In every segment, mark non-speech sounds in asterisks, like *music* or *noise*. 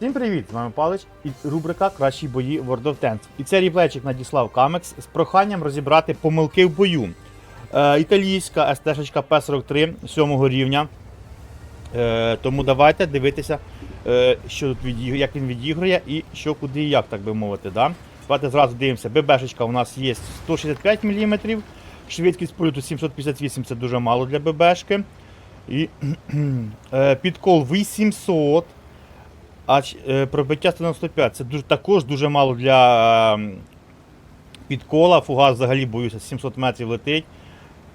Всім привіт! З вами Палич і рубрика Кращі бої World of Tanks. І цей ріплейчик надіслав Камекс з проханням розібрати помилки в бою. Е, італійська СТ-шечка П-43 7 рівня. Е, тому давайте дивитися, е, що тут відіг... як він відігрує і що куди і як, так би мовити. Да? Давайте зразу дивимося. ББшечка у нас є 165 мм, швидкість польоту 758 це дуже мало для ББшки. І *clears throat* е, підкол 800. А е, пробиття 195 це дуже, також дуже мало для е, підкола. Фугас взагалі боюся, 700 метрів летить.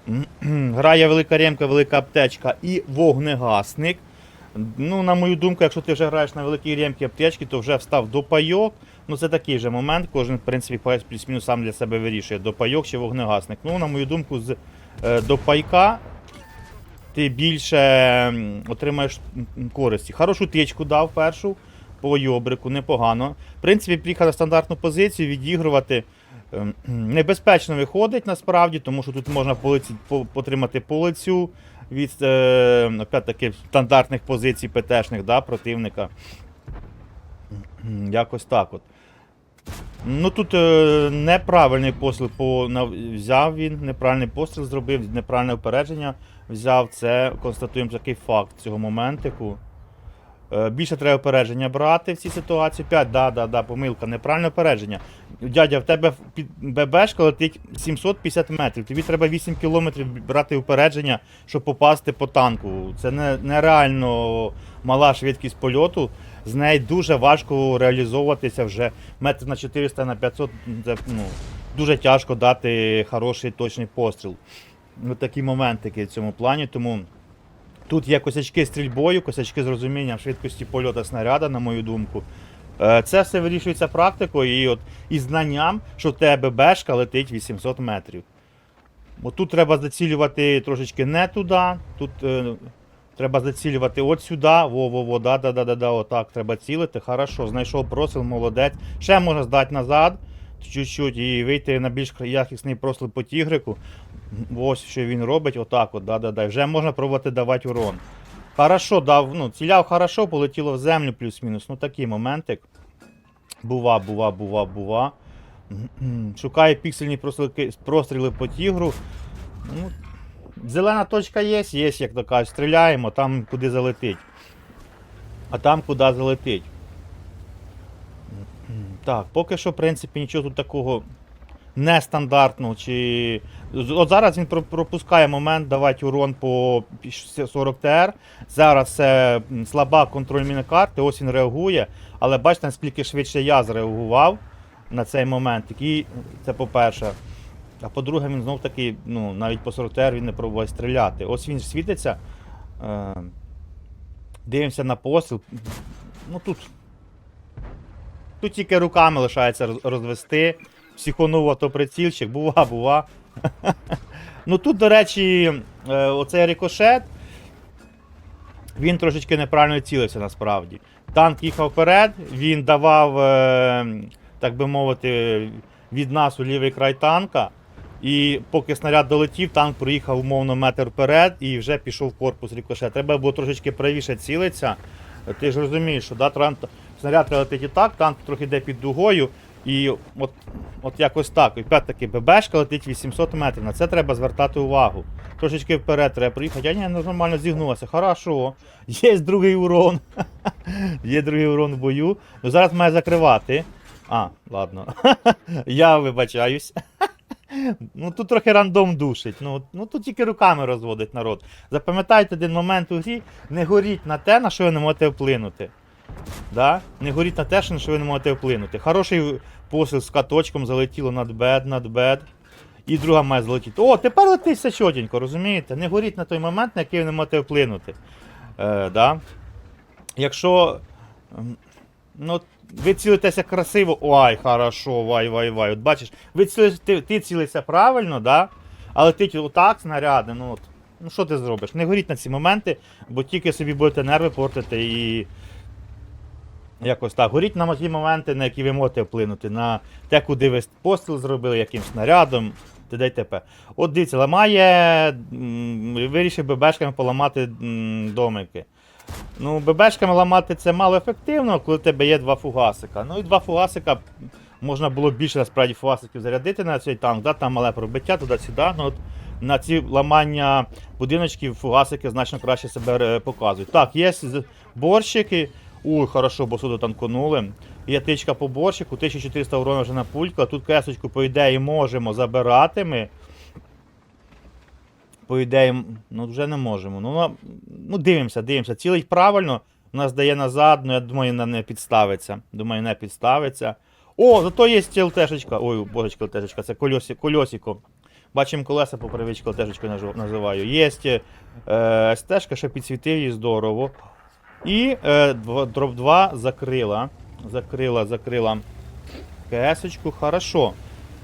*clears throat* Грає велика ремка, велика аптечка і вогнегасник. Ну, на мою думку, якщо ти вже граєш на великій ремці аптечки, то вже встав до пайок. Ну, це такий же момент. кожен в принципі, плюс-мінус сам для себе вирішує, до пайок чи вогнегасник. Ну, на мою думку, з е, до пайка ти більше отримаєш користі. Хорошу тичку дав першу по йобрику, непогано. В принципі, приїхав на стандартну позицію відігрувати. ем, *clears throat* Небезпечно виходить насправді, тому що тут можна по лиці, по, потримати по лицю від е, опять-таки, стандартних позицій ПТшних да, противника. *clears throat* Якось так от. Ну тут е, неправильний постріл по, взяв він, неправильний постріл зробив, неправильне опередження взяв. Це констатуємо такий факт цього моментику. Е, більше треба опередження брати в цій ситуації. 5, да, да, да, помилка, неправильне опередження. Дядя, в тебе ББшка летить 750 метрів. Тобі треба 8 кілометрів брати опередження, щоб попасти по танку. Це не, нереально мала швидкість польоту. З нею дуже важко реалізовуватися вже метрів на 400 на 500. Це, ну, дуже тяжко дати хороший точний постріл. Ось такі моментики в цьому плані. Тому тут є косячки стрільбою, косячки з розумінням швидкості польоту снаряда, на мою думку. Е, Це все вирішується практикою і, от, і знанням, що в тебе бешка летить 800 метрів. От тут треба зацілювати трошечки не туди. Тут е, треба зацілювати от сюди. Во-во-во, да-да-да-да, отак треба цілити. Хорошо, знайшов просил, молодець. Ще можна здати назад чуть-чуть і вийти на більш якісний просил по тігрику. Ось що він робить, отак от, да-да-да. Вже можна пробувати давати урон. Хорошо, дав, ну, ціляв хорошо, полетіло в землю плюс-мінус. Ну такий моментик. Бува, бува, бува, бува. Шукає піксельні простріли по тігру. Ну, зелена точка є, є, як то кажуть, стріляємо, там куди залетить. А там куди залетить. Так, поки що, в принципі, нічого тут такого нестандартного. Чи... От зараз він пропускає момент давати урон по 40 ТР. Зараз це слаба контроль мінокарти, ось він реагує. Але бачите, наскільки швидше я зреагував на цей момент. Який, це по-перше. А по-друге, він знов таки, ну, навіть по 40 ТР він не пробуває стріляти. Ось він світиться. Е, дивимося на постріл. Ну тут. Тут тільки руками лишається розвести. Психонув автоприцільчик, бува, бува. *laughs* ну тут, до речі, е, оцей рикошет. Він трошечки неправильно цілився насправді. Танк їхав вперед, він давав, е, так би мовити, від нас у лівий край танка. І поки снаряд долетів, танк проїхав умовно метр вперед і вже пішов в корпус рикошет. Треба було трошечки правіше цілитися. Ти ж розумієш, що да, снаряд летить і так, танк трохи йде під дугою. І от, от якось так. І опять-таки ББшка летить 800 метрів. На це треба звертати увагу. Трошечки вперед треба приїхати. А ні, ну, нормально зігнулася. Хорошо. *laughs* Є другий урон. *laughs* Є другий урон в бою. Ну зараз має закривати. А, ладно. *laughs* Я вибачаюсь. Ну тут трохи рандом душить. Ну, ну тут тільки руками розводить народ. Запам'ятайте один момент у грі, не горіть на те, на що ви не можете вплинути. Да? Не горіть на те, що ви не можете вплинути. Хороший посил з каточком залетіло над бед, над бед. І друга має залетіти. О, тепер летить все чотенько, розумієте? Не горіть на той момент, на який ви не можете вплинути. Е, да? Якщо. Ну, ви цілитеся красиво. Ой, хорошо, вай, вай, вай. От бачиш, ви цілиш, ти, ти цілишся правильно, да? але ти отак снаряди, ну от. Ну що ти зробиш? Не горіть на ці моменти, бо тільки собі будете нерви портити і. Якось так. Горіть на ті моменти, на які ви можете вплинути, на те, куди ви постріл зробили, яким снарядом, т.д. і т.п. От дивіться, ламає, вирішив ББшками поламати домики. Ну, ББшками ламати це мало ефективно, коли в тебе є два фугасика. Ну і два фугасика можна було більше насправді фугасиків зарядити на цей танк, да, там мале пробиття туди-сюди. Ну, от на ці ламання будиночків фугасики значно краще себе е, показують. Так, є борщики. Уй, хорошо, бо суду танконули. Є тичка по борщику, 1400 урона вже на пулька. Тут кесочку, по ідеї, можемо забирати ми. По ідеї, ну вже не можемо. Ну, ну дивимося, дивимося. Цілить правильно, у нас дає назад, ну я думаю, вона не підставиться. Думаю, не підставиться. О, зато є ЛТшечка. Ой, божечка ЛТшечка, це кольосі, кольосіко. Бачимо колеса по привичці ЛТшечкою нажив- називаю. Є е, стежка, що підсвітив її здорово. І е, дроп 2 закрила. Закрила, закрила КС-очку. Хорошо.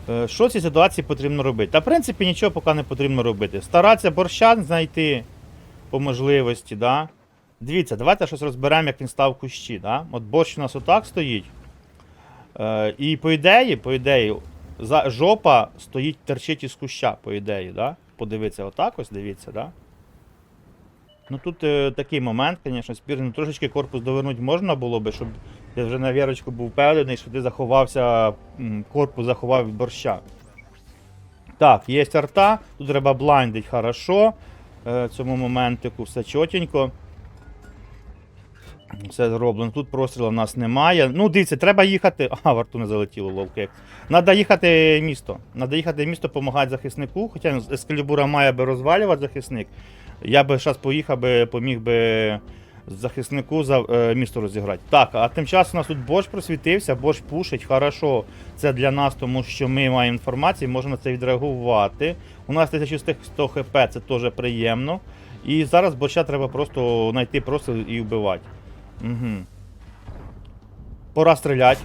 Е, Що в цій ситуації потрібно робити? Та в принципі нічого поки не потрібно робити. Старатися борщан знайти по можливості. Да? Дивіться, давайте щось розберемо, як він став кущі. Да? От борщ у нас отак стоїть. Е, і по ідеї, по ідеї, за, жопа стоїть, терчить із куща, по ідеї. Да? Подивіться, отак ось дивіться, да? Ну тут е, такий момент, звісно, спірний. Ну, Трошечки корпус довернути можна було би, щоб я вже на вірочку був впевнений, що ти заховався, корпус заховав від борща. Так, є арта, тут треба блайндить хорошо. Е, цьому моментику все чотенько. Все зроблено. Тут прострілу в нас немає. Ну, дивіться, треба їхати. *laughs* А, в арту не залетіло ловкек. Надо їхати місто. Надо їхати місто, допомагати захиснику. Хоча ескалібура має би розвалювати захисник. Я би зараз поїхав би, поміг би захиснику за е, місто розіграти. Так, а тим часом у нас тут Бош просвітився, Бош пушить, хорошо. Це для нас, тому що ми маємо інформацію, можемо на це відреагувати. У нас 1100 хп, це теж приємно. І зараз борща треба просто знайти просто і вбивати. Угу. Пора стріляти.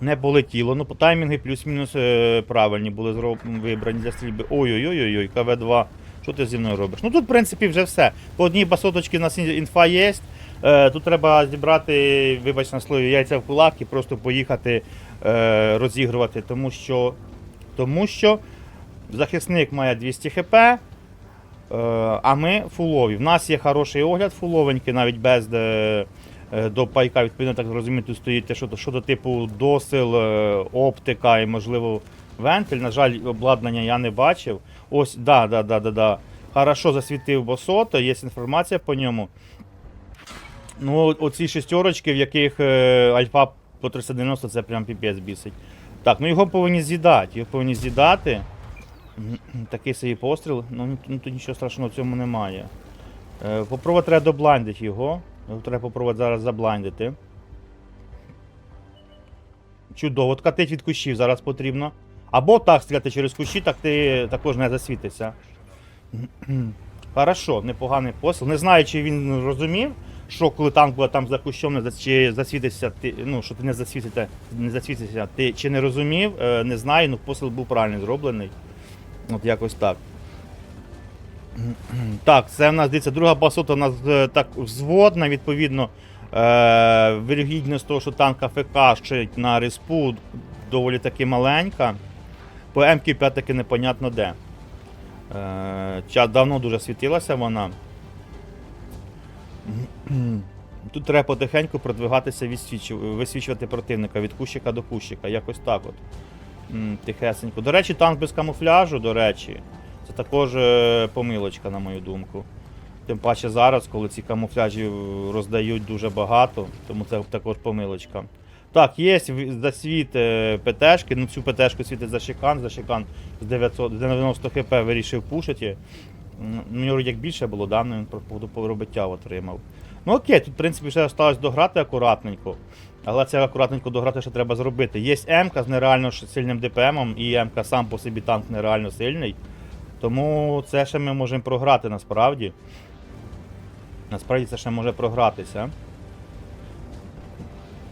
Не полетіло. Ну, таймінги плюс-мінус е, правильні були вибрані для стрільби. Ой-ой-ой, КВ-2. Що ти зі мною робиш? Ну тут, в принципі, вже все. По одній басоточці у нас інфа є. Е, тут треба зібрати, вибач на слові, яйця в кулак і просто поїхати е, розігрувати, тому що, тому що захисник має 200 хп. Е, а ми фулові. В нас є хороший огляд фуловенький, навіть без е, до пайка, відповідно, так розумію, тут стоїть що, що типу досил, е, оптика і, можливо, вентиль. На жаль, обладнання я не бачив. Ось, да, да, да, да, да. Хорошо засвітив босото, є інформація по ньому. Ну, оці шестерочки, в яких е, альфа по 390, це прям піпець бісить. Так, ну його повинні з'їдати. Його повинні з'їдати. Такий собі постріл. Ну, ну, тут нічого страшного в цьому немає. Е, попробувати треба доблайндити його. Треба попробувати зараз заблайндити. Чудово, От катить від кущів зараз потрібно. Або так стріляти через кущі, так ти також не засвітишся. *clears throat* Хорошо, непоганий постріл. Не знаю, чи він розумів, що коли танк буде там за кущом, чи засвітишся, ти, ну, що ти не засвітишся, не засвітишся, ти чи не розумів, е, не знаю, ну постріл був правильно зроблений. От якось так. Так, це в нас дивіться, друга басота у нас е, так взводна, відповідно. Е, вірогідність того, що танк АФК ще на респу доволі таки маленька. По М5 таки непонятно де. Е, ча- давно дуже світилася вона. Тут треба потихеньку продвигатися, висвічувати противника від кущика до кущика, якось так от. Тихесенько. До речі, танк без камуфляжу, до речі, це також е, помилочка, на мою думку. Тим паче зараз, коли ці камуфляжі е, роздають дуже багато, тому це також помилочка. Так, є засвіт е, ПТшки, ну цю ПТшку світить за шикан, за шикан з 900, 90 хп вирішив пушити. У нього як більше було, да? ну, він про отримав. Ну окей, тут в принципі ще залишилось дограти акуратненько. Але це акуратненько дограти ще треба зробити. Є М-ка з нереально сильним ДПМом, і М-ка сам по собі танк нереально сильний. Тому це ще ми можемо програти насправді. Насправді це ще може програтися.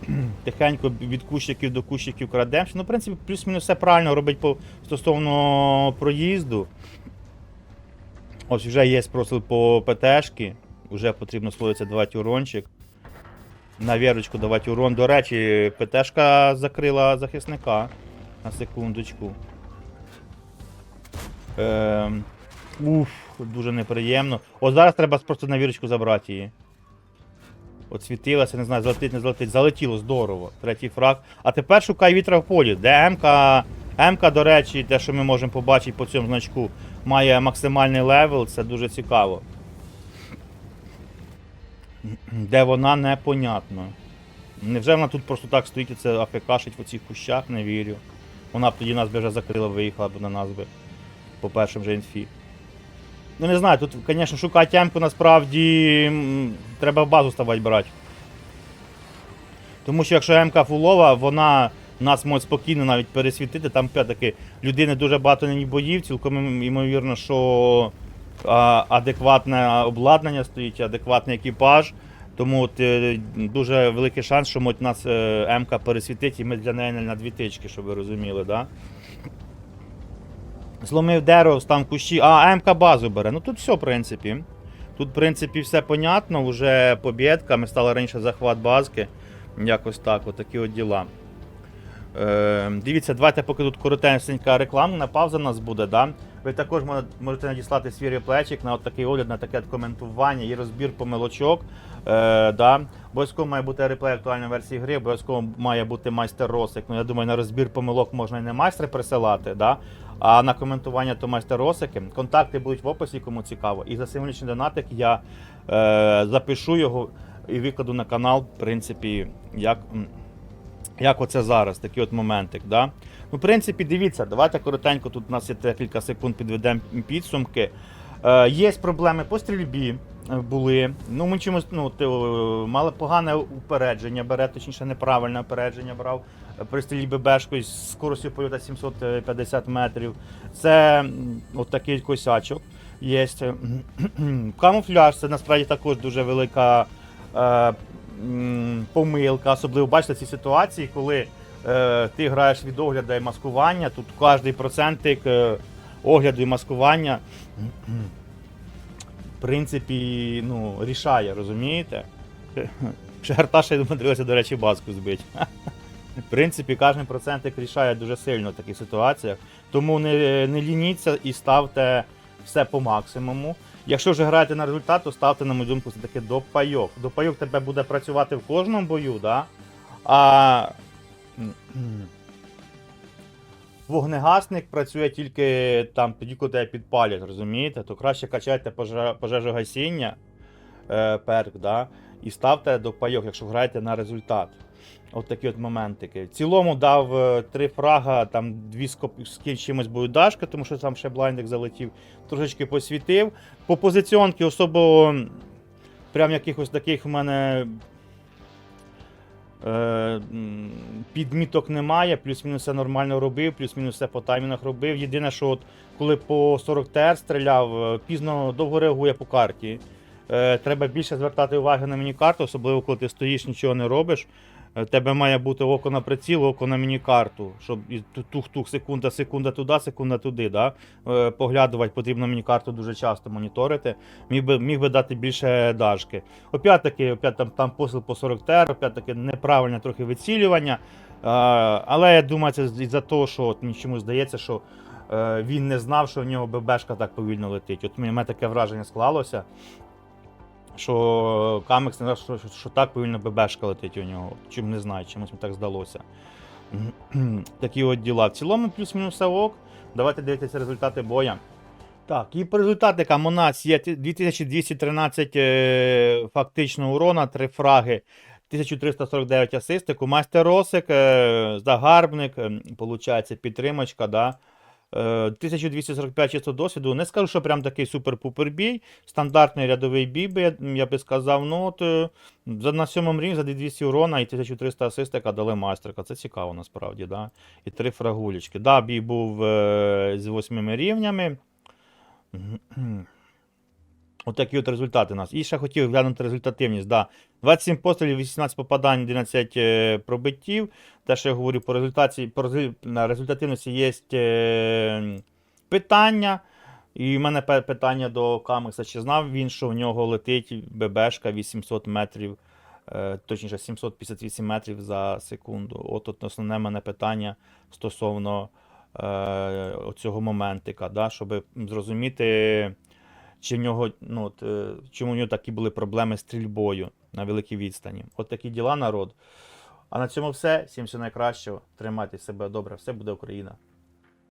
*clears throat* Тихенько від кущиків до кущиків крадемо. Ну, в принципі, плюс-мінус все правильно робить по стосовно проїзду. Ось вже є спросил по ПТшки. Вже потрібно сводиться давати урончик. На вірочку давати урон. До речі, ПТшка закрила захисника. На секундочку. Ем, уф, дуже неприємно. От зараз треба просто на вірочку забрати її. От світилася, не знаю, залетить, не залетить. Залетіло здорово. Третій фраг. А тепер шукай вітра в полі. Де МК, МК, до речі, те, що ми можемо побачити по цьому значку, має максимальний левел, це дуже цікаво. Де вона непонятно. Невже вона тут просто так стоїть і це афекашить в оцих кущах, не вірю. Вона б тоді нас би вже закрила, виїхала б на нас би по першим же інфі. Ну не знаю, тут, звісно, шукати ямку насправді треба базу ставати брати. Тому що якщо МК фулова, вона нас може спокійно навіть пересвітити. Там опять-таки людини дуже багато ній боїв, цілком ймовірно, що адекватне обладнання стоїть, адекватний екіпаж. Тому от, е, дуже великий шанс, що може нас е, МК пересвітить, і ми для неї на дві тички, щоб ви розуміли, да? Зломив дерево, став кущі. А, МК базу бере. Ну тут все, в принципі. Тут, в принципі, все понятно, вже побєдка. Ми стали раніше захват базки. Якось так, отакі от діла. Е, дивіться, давайте поки тут коротенька рекламна пауза у нас буде, да? Ви також можете надіслати свій реплечик на от такий огляд, на таке коментування і розбір помилочок. Е, да? Обов'язково має бути реплей актуальної версії гри, обов'язково має бути майстер Росик. Ну, я думаю, на розбір помилок можна і не майстри присилати, да? а на коментування то майстер Росики. Контакти будуть в описі, кому цікаво. І за символічний донатик я е, запишу його і викладу на канал, в принципі, як. Як оце зараз, такий от моментик. Да? Ну, в принципі, дивіться, давайте коротенько, тут у нас є декілька секунд, підведемо підсумки. Е, є проблеми по стрільбі е, були. Ну, ми чомусь ну, ти, е, мали погане упередження, бере, точніше, неправильне упередження брав. е, При стрільбі бешкою з скоростю польоту 750 метрів. Це от такий косячок є. Камуфляж це насправді також дуже велика е, помилка. Особливо бачите ці ситуації, коли е, ти граєш від огляду і маскування. Тут кожний процентик е, огляду і маскування в принципі, ну, рішає, розумієте? *laughs* Шарта ще й умудрилася, до речі, баску збити. В принципі, кожен процентик рішає дуже сильно в таких ситуаціях. Тому не, не лініться і ставте все по максимуму. Якщо вже граєте на результат, то ставте, на мою думку, все-таки до пайок. До пайок тебе буде працювати в кожному бою, да? а *clears throat* вогнегасник працює тільки там тоді, коли тебе підпалять, розумієте? То краще качайте пожежогасіння, е, перк, да? І ставте до пайок, якщо граєте на результат. От такі от моментики. В цілому дав е, три фрага, там дві з чимось будуть тому що там ще блайндик залетів, трошечки посвітив. По позиціонки особо прям якихось таких в мене е, підміток немає, плюс-мінус все нормально робив, плюс-мінус все по таймінах робив. Єдине, що от коли по 40 ТР стріляв, е, пізно довго реагує по карті. Е, Треба більше звертати увагу на міні-карту, особливо коли ти стоїш, нічого не робиш. Е, В тебе має бути око на приціл, око на міні-карту, щоб тух-тух, секунда, секунда туди, секунда туди. Да? Е, Поглядувати потрібно міні-карту дуже часто моніторити. Міг би, міг би дати більше дашки. Опять-таки, опять там, там посил по 40 ТР, опять-таки неправильне трохи вицілювання. Е, Але я думаю, це із-за того, що от мені чомусь здається, що е, він не знав, що в нього ББшка так повільно летить. От мені таке враження склалося. Що Камекс не що, що, так повільно ББшка летить у нього. Чим не знаю, чимось мені так здалося. *clears throat* Такі от діла. В цілому плюс-мінус все ок. Давайте дивитися результати боя. Так, і по результатикам у нас є 2213 е, фактично урона, 3 фраги, 1349 асистику, майстер Росик, е, загарбник, получається підтримочка, да. Е, 1245 чисто досвіду. Не скажу, що прям такий супер-пупер бій. Стандартний рядовий бій, би, я, би сказав. Ну, от, е, на сьомому рівні за 200 урона і 1300 асистика дали майстерка. Це цікаво насправді. Да? І три фрагулечки. Да, бій був е, з восьмими рівнями. *clears throat* Отакі от результати у нас. І ще хотів глянути результативність. Да. 27 пострілів, 18 попадань, 11 е, пробиттів. Те, що я говорю по результаті, по результативності є е, питання. І в мене питання до Камекса. Чи знав він, що в нього летить ББшка 800 метрів, е, точніше 758 метрів за секунду. От, от основне мене питання стосовно е, цього моментика, да, щоб зрозуміти, чи в нього, ну, е, чому в нього такі були проблеми з стрільбою на великій відстані. От такі діла, народ. А на цьому все. Всім все найкращого. Тримайте себе добре, все буде Україна.